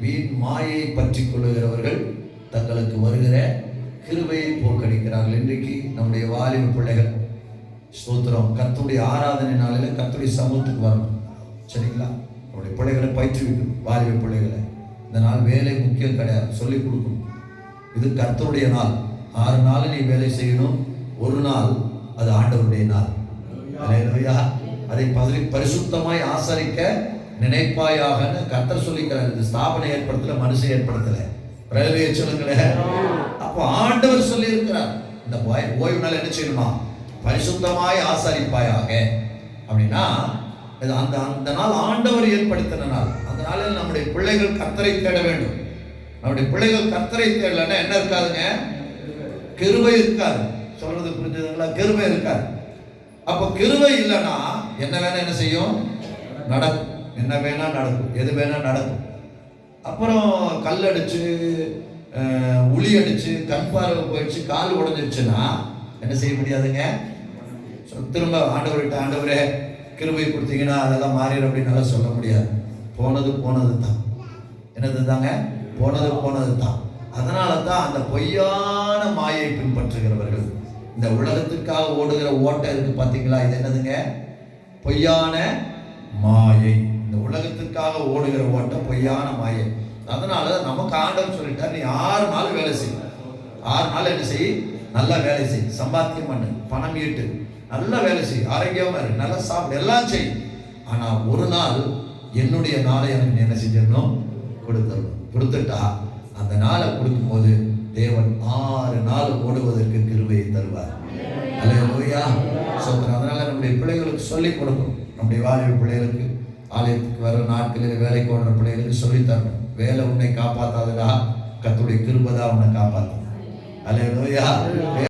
வீண் மாயை பற்றி கொள்ளுகிறவர்கள் தங்களுக்கு வருகிற கிருபையை போக்கடிக்கிறார்கள். இன்றைக்கு நம்முடைய வாலிப பிள்ளைகள் ஸ்தோத்திரம். கர்த்தருடைய ஆராதனை நாளில் கர்த்தருடைய சமூகத்துக்கு வரணும். சரிங்களா? நம்முடைய பிள்ளைகளை பயிற்றுவிக்கணும் வாலிப பிள்ளைகளை. இந்த நாள் வேலை முக்கியம் கிடையாது சொல்லிக் கொடுக்கணும். இது கர்த்தருடைய நாள். ஆறு நாள் நீ வேலை செய்யணும். ஒரு நாள் அது ஆண்டவருடைய நாள். அதை பரி பரிசுத்தமாய் ஆசரிக்க நினைப்பாயாகன்னு கத்தர் சொல்லிக்கிறார் இந்த ஸ்தாபனை ஏற்படுத்தல மனுஷன் ஏற்படுத்தல. பிரகலையை சொல்லுங்களேன் அப்போ ஆண்டவர் சொல்லி இருக்கிறார் இந்த ஓய்- ஓய்வு நாள் என்ன செய்யணுமா? பரிசுத்தமாய் ஆசாரிப்பாயாக. அப்படின்னா இது அந்த அந்த நாள் ஆண்டவர் ஏற்படுத்தின நாள். அந்த நாளில் நம்முடைய பிள்ளைகள் கத்தரை தேட வேண்டும். நம்முடைய பிள்ளைகள் கத்தரை தேடலன்னா என்ன இருக்காதுங்க? கிருபை இருக்காது. சொல்றது புரிஞ்சதுங்களா? கிருபை இருக்காது. அப்போ கிருபை இல்லைன்னா என்ன வேணா என்ன செய்யும்? நடக்கும் என்ன வேணால் நடக்கும் எது வேணால் நடக்கும். அப்புறம் கல் அடித்து உளி அடித்து கண் பார்வை போயிடுச்சு கால் உடஞ்சிருச்சுன்னா என்ன செய்ய முடியாதுங்க? திரும்ப ஆண்டவர்கிட்ட ஆண்டவரே கிருபை கொடுத்தீங்கன்னா அதெல்லாம் மாறிடும் அப்படின்னு நல்லா சொல்ல முடியாது. போனது போனது தான். என்னது தாங்க? போனது போனது தான். அதனால தான் அந்த பொய்யான மாயை பின்பற்றுகிறவர்கள் இந்த உலகத்திற்காக ஓடுகிற ஓட்டம் இருக்கு பார்த்தீங்களா இது என்னதுங்க? பொய்யான மாயை. இந்த உலகத்திற்காக ஓடுகிற ஓட்டம் பொய்யான மாயை அதனால நமக்கு ஆண்டவர் சொல்லிட்டார் நீ ஆறு நாள் வேலை செய். ஆறு நாள் என்ன செய்? நல்லா வேலை செய். சம்பாத்தியம் பண்ணு பணம் ஈட்டு. நல்லா வேலை செய். ஆரோக்கியமா இரு. நல்லா சாப்பிடு. எல்லாம் செய். ஆனா ஒரு நாள் என்னுடைய நாளை எனக்கு என்ன செஞ்சிடணும்? கொடுத்துடணும். கொடுத்துட்டா அந்த நாளை கொடுக்கும்போது தேவன் ஆறு நாள் ஓடுவதற்கு கிருபையை தருவார். அல்லேலூயா சோத்திரம் அதனால நம்முடைய பிள்ளைகளுக்கு சொல்லிக் கொடுக்கணும். நம்முடைய வாலிப பிள்ளைகளுக்கு ஆலயத்துக்கு வர நாட்களில் வேலைக்கு ஓடுற பிள்ளைகளுக்கு சொல்லித் தரணும் வேலை உன்னை காப்பாத்தாதடா. கத்துடைய கிருபை தான் உன்னை காப்பாற்றும் அல்லேலூயா